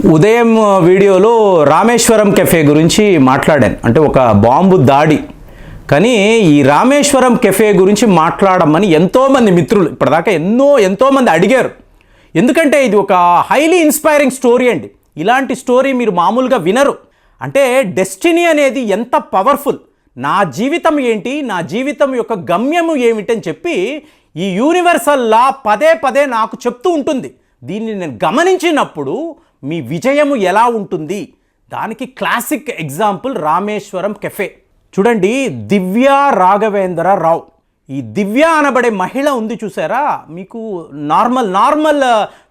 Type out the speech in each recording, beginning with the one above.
ఉదయం వీడియోలో రామేశ్వరం కెఫే గురించి మాట్లాడాను. అంటే ఒక బాంబు దాడి. కానీ ఈ రామేశ్వరం కెఫే గురించి మాట్లాడమని ఎంతోమంది మిత్రులు ఇప్పటిదాకా ఎన్నో ఎంతోమంది అడిగారు. ఎందుకంటే ఇది ఒక హైలీ ఇన్స్పైరింగ్ స్టోరీ అండి. ఇలాంటి స్టోరీ మీరు మామూలుగా వినరు. అంటే డెస్టినీ అనేది ఎంత పవర్ఫుల్. నా జీవితం ఏంటి? నా జీవితం యొక్క గమ్యము ఏమిటని చెప్పి ఈ యూనివర్సల్ లా పదే పదే నాకు చెప్తూ ఉంటుంది. దీన్ని నేను గమనించినప్పుడు మీ విజయము ఎలా ఉంటుంది? దానికి క్లాసిక్ ఎగ్జాంపుల్ రామేశ్వరం కెఫే. చూడండి దివ్య రాఘవేంద్ర రావు. ఈ దివ్య అనబడే మహిళ ఉంది చూసారా? మీకు నార్మల్ నార్మల్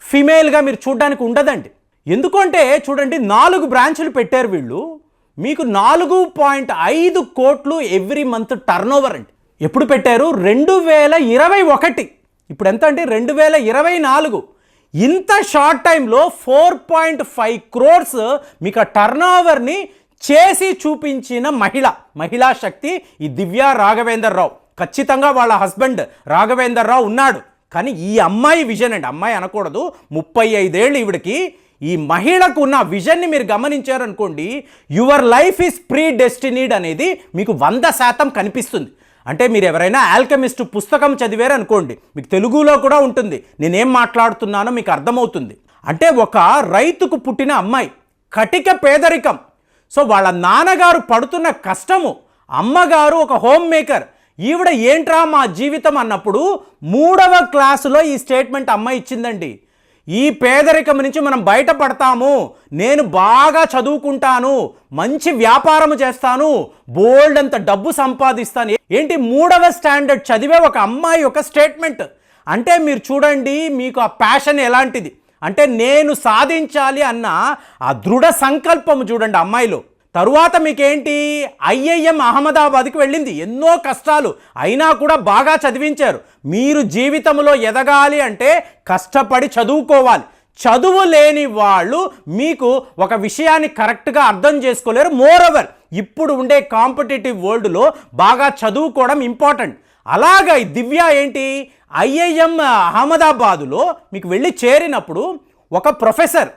ఫిమేల్గా మీరు చూడడానికి ఉండదండి. ఎందుకంటే చూడండి నాలుగు బ్రాంచులు పెట్టారు వీళ్ళు. మీకు నాలుగు పాయింట్ ఐదు కోట్లు ఎవ్రీ మంత్ టర్న్ ఓవర్ అండి. ఎప్పుడు పెట్టారు? రెండు వేల ఇరవై ఒకటి. ఇప్పుడు ఎంత అంటే రెండు వేల ఇరవై నాలుగు. ఇంత షార్ట్ టైంలో ఫోర్ పాయింట్ ఫైవ్ క్రోర్స్ మీకు ఆ టర్న్ ఓవర్ని చేసి చూపించిన మహిళ మహిళా శక్తి ఈ దివ్య రాఘవేందర్ రావు ఖచ్చితంగా వాళ్ళ హస్బెండ్ రాఘవేందర్ రావు ఉన్నాడు. కానీ ఈ అమ్మాయి విజన్ అండి అమ్మాయి అనకూడదు. ముప్పై ఐదేళ్ళు ఈవిడికి. ఈ మహిళకు ఉన్న విజన్ని మీరు గమనించారనుకోండి your life is predestined అనేది మీకు వంద శాతం కనిపిస్తుంది. అంటే మీరు ఎవరైనా ఆల్కెమిస్ట్ పుస్తకం చదివారు అనుకోండి మీకు తెలుగులో కూడా ఉంటుంది. నేనేం మాట్లాడుతున్నానో మీకు అర్థమవుతుంది. అంటే ఒక రైతుకు పుట్టిన అమ్మాయి కటిక పేదరికం. సో వాళ్ళ నాన్నగారు పడుతున్న కష్టము అమ్మగారు ఒక హోమ్ మేకర్. ఈవిడ ఏంట్రా మా జీవితం అన్నప్పుడు మూడవ క్లాసులో ఈ స్టేట్మెంట్ అమ్మాయి ఇచ్చిందండి. ఈ పేదరికం నుంచి మనం బయటపడతాము. నేను బాగా చదువుకుంటాను. మంచి వ్యాపారం చేస్తాను. బోల్డ్ అంత డబ్బు సంపాదిస్తాను. ఏంటి మూడవ స్టాండర్డ్ చదివే ఒక అమ్మాయి ఒక స్టేట్మెంట్. అంటే మీరు చూడండి మీకు ఆ ప్యాషన్ ఎలాంటిది? అంటే నేను సాధించాలి అన్న ఆ దృఢ సంకల్పం చూడండి అమ్మాయిలో. తరువాత మీకేంటి? ఐఐఎం అహ్మదాబాద్కి వెళ్ళింది. ఎన్నో కష్టాలు. అయినా కూడా బాగా చదివించారు. మీరు జీవితంలో ఎదగాలి అంటే కష్టపడి చదువుకోవాలి. చదువు లేని వాళ్ళు మీకు ఒక విషయాన్ని కరెక్ట్గా అర్థం చేసుకోలేరు. మోరోవర్ ఇప్పుడు ఉండే కాంపిటేటివ్ వరల్డ్లో బాగా చదువుకోవడం ఇంపార్టెంట్. అలాగా దివ్య ఏంటి? ఐఐఎం అహ్మదాబాదులో మీకు వెళ్ళి చేరినప్పుడు ఒక ప్రొఫెసర్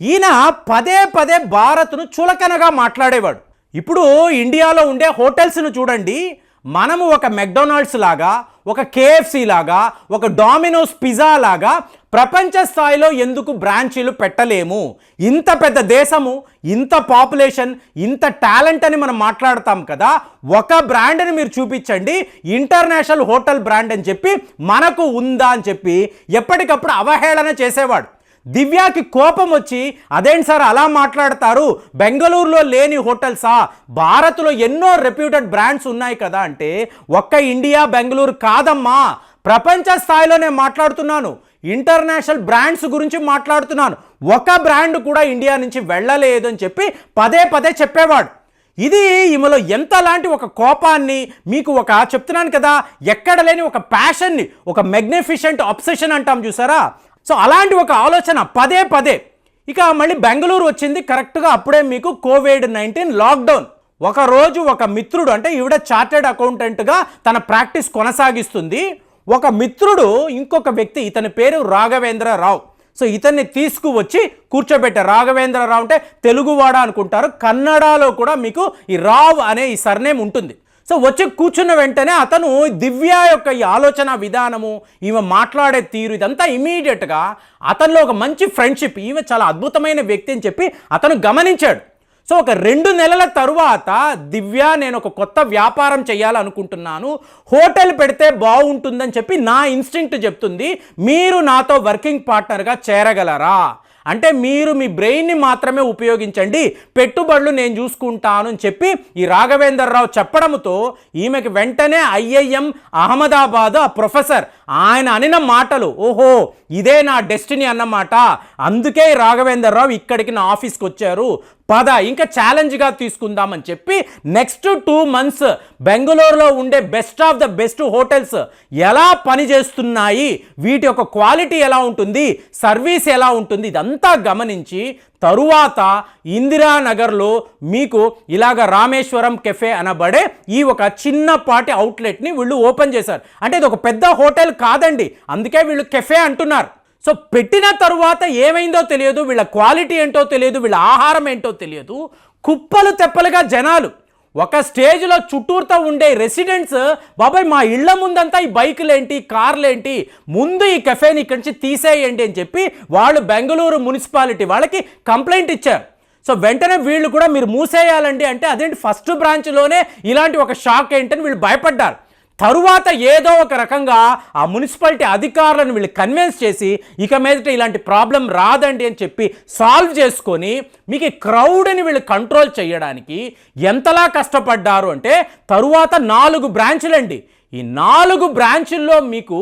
ఈయన పదే పదే భారత్ను చులకనగా మాట్లాడేవాడు. ఇప్పుడు ఇండియాలో ఉండే హోటల్స్ను చూడండి. మనము ఒక మెక్డొనాల్డ్స్ లాగా ఒక కేఎఫ్సి లాగా ఒక డామినోస్ పిజ్జా లాగా ప్రపంచ స్థాయిలో ఎందుకు బ్రాంచీలు పెట్టలేము? ఇంత పెద్ద దేశము ఇంత పాపులేషన్ ఇంత టాలెంట్ అని మనం మాట్లాడతాం కదా. ఒక బ్రాండ్ని మీరు చూపించండి. ఇంటర్నేషనల్ హోటల్ బ్రాండ్ అని చెప్పి మనకు ఉందా అని చెప్పి ఎప్పటికప్పుడు అవహేళన చేసేవాడు. దివ్యాకి కోపం వచ్చి అదేంటి సార్ అలా మాట్లాడతారు? బెంగళూరులో లేని హోటల్సా? భారత్లో ఎన్నో రెప్యూటెడ్ బ్రాండ్స్ ఉన్నాయి కదా అంటే ఒక్క ఇండియా బెంగళూరు కాదమ్మా. ప్రపంచ స్థాయిలో నేను మాట్లాడుతున్నాను. ఇంటర్నేషనల్ బ్రాండ్స్ గురించి మాట్లాడుతున్నాను. ఒక బ్రాండ్ కూడా ఇండియా నుంచి వెళ్ళలేదు అని చెప్పి పదే పదే చెప్పేవాడు. ఇది ఈమెలో ఎంత లాంటి ఒక కోపాన్ని మీకు ఒక చెప్తున్నాను కదా ఎక్కడ లేని ఒక ప్యాషన్ని ఒక మెగ్నిఫిషెంట్ అప్సెషన్ అంటాం చూసారా? సో అలాంటి ఒక ఆలోచన పదే పదే. ఇక మళ్ళీ బెంగళూరు వచ్చింది. కరెక్ట్గా అప్పుడే మీకు కోవిడ్ నైన్టీన్ లాక్డౌన్. ఒక రోజు ఒక మిత్రుడు అంటే ఈవిడ చార్టెడ్ అకౌంటెంట్గా తన ప్రాక్టీస్ కొనసాగిస్తుంది. ఒక మిత్రుడు ఇంకొక వ్యక్తి ఇతని పేరు రాఘవేంద్రరావు. సో ఇతన్ని తీసుకువచ్చి కూర్చోబెట్టారు రాఘవేంద్రరావు అంటే తెలుగువాడ అనుకుంటారు. కన్నడలో కూడా మీకు ఈ రావ్ అనే ఈ సర్నేమ్ ఉంటుంది. సో వచ్చి కూర్చున్న వెంటనే అతను దివ్య యొక్క ఈ ఆలోచన విధానము ఈమె మాట్లాడే తీరు ఇదంతా ఇమీడియట్గా అతనిలో ఒక మంచి ఫ్రెండ్షిప్ ఈమె చాలా అద్భుతమైన వ్యక్తి అని చెప్పి అతను గమనించాడు. సో ఒక రెండు నెలల తరువాత దివ్య నేను ఒక కొత్త వ్యాపారం చేయాలనుకుంటున్నాను హోటల్ పెడితే బాగుంటుందని చెప్పి నా ఇన్స్టింక్ట్ చెప్తుంది మీరు నాతో వర్కింగ్ పార్ట్నర్గా చేరగలరా? అంటే మీరు మీ బ్రెయిన్ని మాత్రమే ఉపయోగించండి. పెట్టుబడులు నేను చూసుకుంటాను అని చెప్పి ఈ రాఘవేంద్రరావు చెప్పడంతో ఈమెకి వెంటనే ఐఐఎం అహ్మదాబాద్ ఆ ప్రొఫెసర్ ఆయన అనిన మాటలు ఓహో ఇదే నా డెస్టినీ అన్నమాట. అందుకే రాఘవేంద్రరావు ఇక్కడికి నా ఆఫీస్కి వచ్చారు. పద ఇంకా ఛాలెంజ్గా తీసుకుందామని చెప్పి నెక్స్ట్ టూ మంత్స్ బెంగళూరులో ఉండే best of the best hotels ఎలా పనిచేస్తున్నాయి వీటి యొక్క క్వాలిటీ ఎలా ఉంటుంది సర్వీస్ ఎలా ఉంటుంది ఇదంతా గమనించి తరువాత ఇందిరానగర్లో మీకు ఇలాగ రామేశ్వరం కెఫే అనబడే ఈ ఒక చిన్నపాటి అవుట్లెట్ని వీళ్ళు ఓపెన్ చేశారు. అంటే ఇది ఒక పెద్ద హోటల్ కాదండి అందుకే వీళ్ళు కెఫే అంటున్నారు. సో పెట్టిన తరువాత ఏమైందో తెలియదు వీళ్ళ క్వాలిటీ ఏంటో తెలియదు వీళ్ళ ఆహారం ఏంటో తెలియదు. కుప్పలు తెప్పలుగా జనాలు ఒక స్టేజ్లో చుట్టూరుతో ఉండే రెసిడెంట్స్ బాబాయ్ మా ఇళ్ళ ముందంతా ఈ బైకులేంటి కార్లేంటి ముందు ఈ కెఫేని ఇక్కడి నుంచి తీసేయండి అని చెప్పి వాళ్ళు బెంగళూరు మున్సిపాలిటీ వాళ్ళకి కంప్లైంట్ ఇచ్చారు. సో వెంటనే వీళ్ళు కూడా మీరు మూసేయాలండి అంటే అదేంటి ఫస్ట్ బ్రాంచ్లోనే ఇలాంటి ఒక షాక్ ఏంటని వీళ్ళు భయపడ్డారు. తరువాత ఏదో ఒక రకంగా ఆ మున్సిపాలిటీ అధికారులను వీళ్ళు కన్విన్స్ చేసి ఇక మీదట ఇలాంటి ప్రాబ్లం రాదండి అని చెప్పి సాల్వ్ చేసుకొని మీకు ఈ క్రౌడ్ని వీళ్ళు కంట్రోల్ చేయడానికి ఎంతలా కష్టపడ్డారు అంటే తరువాత నాలుగు బ్రాంచులండి. ఈ నాలుగు బ్రాంచుల్లో మీకు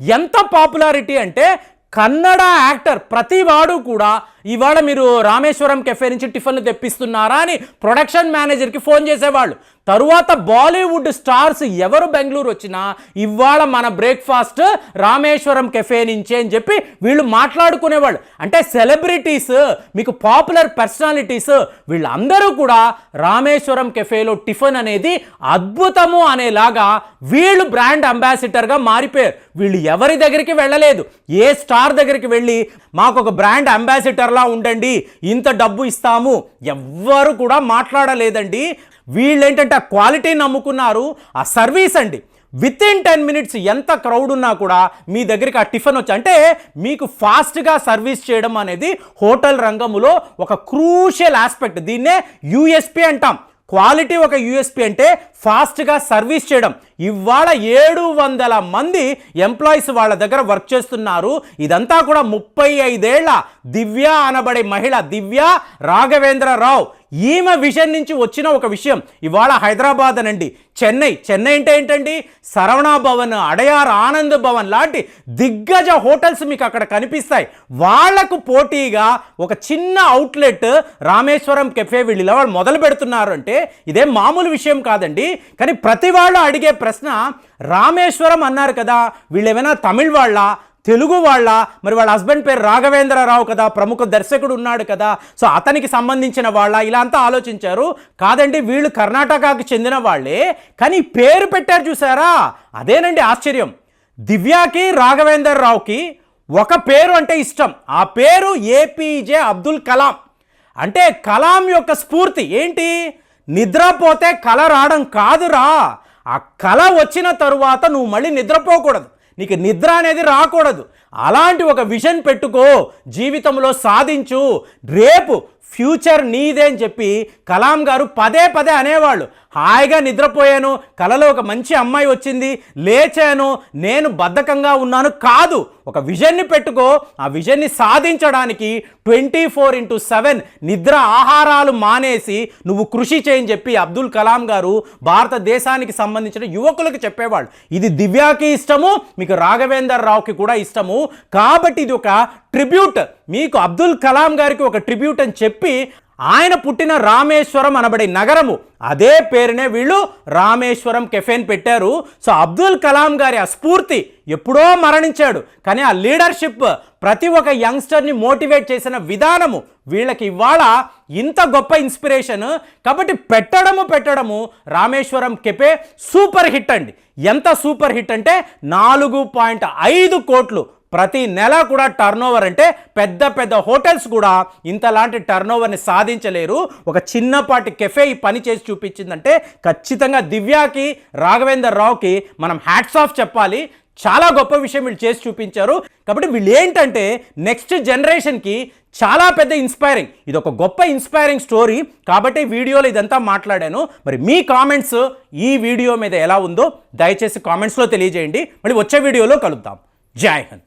ఎంత పాపులారిటీ అంటే కన్నడ యాక్టర్ ప్రతి వాడు కూడా ఇవాళ మీరు రామేశ్వరం కెఫే నుంచి టిఫిన్లు తెప్పిస్తున్నారా అని ప్రొడక్షన్ మేనేజర్కి ఫోన్ చేసేవాళ్ళు. తరువాత బాలీవుడ్ స్టార్స్ ఎవరు బెంగళూరు వచ్చినా ఇవాళ మన బ్రేక్ఫాస్ట్ రామేశ్వరం కెఫే నుంచే అని చెప్పి వీళ్ళు మాట్లాడుకునేవాళ్ళు. అంటే సెలబ్రిటీస్ మీకు పాపులర్ పర్సనాలిటీస్ వీళ్ళందరూ కూడా రామేశ్వరం కెఫేలో టిఫిన్ అనేది అద్భుతము అనేలాగా వీళ్ళు బ్రాండ్ అంబాసిడర్గా మారిపోయారు. వీళ్ళు ఎవరి దగ్గరికి వెళ్ళలేదు. ఏ స్టార్ దగ్గరికి వెళ్ళి మాకు ఒక బ్రాండ్ అంబాసిడర్లా ఉండండి ఇంత డబ్బు ఇస్తాము. ఎవ్వరు కూడా మాట్లాడలేదండి. వీళ్ళేంటంటే ఆ క్వాలిటీ నమ్ముకున్నారు ఆ సర్వీస్ అండి. విత్ ఇన్ టెన్ మినిట్స్ ఎంత క్రౌడ్ ఉన్నా కూడా మీ దగ్గరికి ఆ టిఫిన్ వచ్చి అంటే మీకు ఫాస్ట్గా సర్వీస్ చేయడం అనేది హోటల్ రంగములో ఒక క్రూషియల్ ఆస్పెక్ట్ దీన్నే యూఎస్పి అంటాం. క్వాలిటీ ఒక యూఎస్పి అంటే ఫాస్ట్గా సర్వీస్ చేయడం. ఇవాళ ఏడు వందల మంది ఎంప్లాయీస్ వాళ్ళ దగ్గర వర్క్ చేస్తున్నారు. ఇదంతా కూడా ముప్పై ఐదేళ్ళ దివ్య అనబడే మహిళ దివ్య రాఘవేంద్రరావు. ఈమె విషయం నుంచి వచ్చిన ఒక విషయం. ఇవాళ హైదరాబాద్ అనండి. చెన్నై. చెన్నై అంటే ఏంటండి? సరవణ భవన్ అడయార్ ఆనంద్ భవన్ లాంటి దిగ్గజ హోటల్స్ మీకు అక్కడ కనిపిస్తాయి. వాళ్ళకు పోటీగా ఒక చిన్న అవుట్లెట్ రామేశ్వరం కెఫే వీళ్ళు వాళ్ళు మొదలు పెడుతున్నారు అంటే ఇదే మామూలు విషయం కాదండి. కానీ ప్రతి వాళ్ళు అడిగే ప్రశ్న రామేశ్వరం అన్నారు కదా వీళ్ళు ఏమైనా తమిళ్ వాళ్ళ తెలుగు వాళ్ళ? మరి వాళ్ళ హస్బెండ్ పేరు రాఘవేంద్రరావు కదా ప్రముఖ దర్శకుడు ఉన్నాడు కదా సో అతనికి సంబంధించిన వాళ్ళ? ఇలా అంతా ఆలోచించారు. కాదండి వీళ్ళు కర్ణాటకకు చెందిన వాళ్ళే కానీ పేరు పెట్టారు చూసారా? అదేనండి ఆశ్చర్యం. దివ్యాకి రాఘవేంద్రరావుకి ఒక పేరు అంటే ఇష్టం. ఆ పేరు ఏపీజే అబ్దుల్ కలాం. అంటే కలాం యొక్క స్ఫూర్తి ఏంటి? నిద్రపోతే కల రావడం కాదురా. ఆ కళ వచ్చిన తరువాత నువ్వు మళ్ళీ నిద్రపోకూడదు. నీకు నిద్ర అనేది రాకూడదు. అలాంటి ఒక విజన్ పెట్టుకో. జీవితంలో సాధించు. రేపు ఫ్యూచర్ నీదే అని చెప్పి కలాం గారు పదే పదే అనేవాళ్ళు. హాయిగా నిద్రపోయాను కలలో ఒక మంచి అమ్మాయి వచ్చింది లేచాను నేను బద్ధకంగా ఉన్నాను కాదు. ఒక విజన్ని పెట్టుకో ఆ విజన్ని సాధించడానికి ట్వంటీ ఫోర్ ఇంటూ సెవెన్ నిద్ర ఆహారాలు మానేసి నువ్వు కృషి చేయని చెప్పి అబ్దుల్ కలాం గారు భారతదేశానికి సంబంధించిన యువకులకు చెప్పేవాళ్ళు. ఇది దివ్యాకి ఇష్టము మీకు రాఘవేందర్ రావుకి కూడా ఇష్టము. కాబట్టి ఇది ఒక ట్రిబ్యూట్. మీకు అబ్దుల్ కలాం గారికి ఒక ట్రిబ్యూట్ అని చెప్పి ఆయన పుట్టిన రామేశ్వరం అనబడే నగరము. అదే పేరునే వీళ్ళు రామేశ్వరం కెఫేన్ పెట్టారు. సో అబ్దుల్ కలాం గారి ఆ స్ఫూర్తి ఎప్పుడో మరణించాడు. కానీ ఆ లీడర్షిప్ ప్రతి ఒక్క యంగ్స్టర్ని మోటివేట్ చేసిన విధానము వీళ్ళకి ఇవాళ ఇంత గొప్ప ఇన్స్పిరేషన్. కాబట్టి పెట్టడము పెట్టడము రామేశ్వరం కెఫే సూపర్ హిట్ అండి. ఎంత సూపర్ హిట్ అంటే నాలుగు పాయింట్ ఐదు కోట్లు ప్రతి నెల కూడా టర్న్ అంటే పెద్ద పెద్ద హోటల్స్ కూడా ఇంతలాంటి టర్న్ ఓవర్ని సాధించలేరు. ఒక చిన్నపాటి కెఫే ఈ పని చేసి చూపించిందంటే ఖచ్చితంగా దివ్యాకి రాఘవేందర్ రావుకి మనం హ్యాట్స్ ఆఫ్ చెప్పాలి. చాలా గొప్ప విషయం వీళ్ళు చేసి చూపించారు. కాబట్టి వీళ్ళు ఏంటంటే నెక్స్ట్ జనరేషన్కి చాలా పెద్ద ఇన్స్పైరింగ్ ఇది ఒక గొప్ప ఇన్స్పైరింగ్ స్టోరీ కాబట్టి వీడియోలో ఇదంతా మాట్లాడాను. మరి మీ కామెంట్స్ ఈ వీడియో మీద ఎలా ఉందో దయచేసి కామెంట్స్లో తెలియజేయండి. మళ్ళీ వచ్చే వీడియోలో కలుద్దాం. జై హింద్.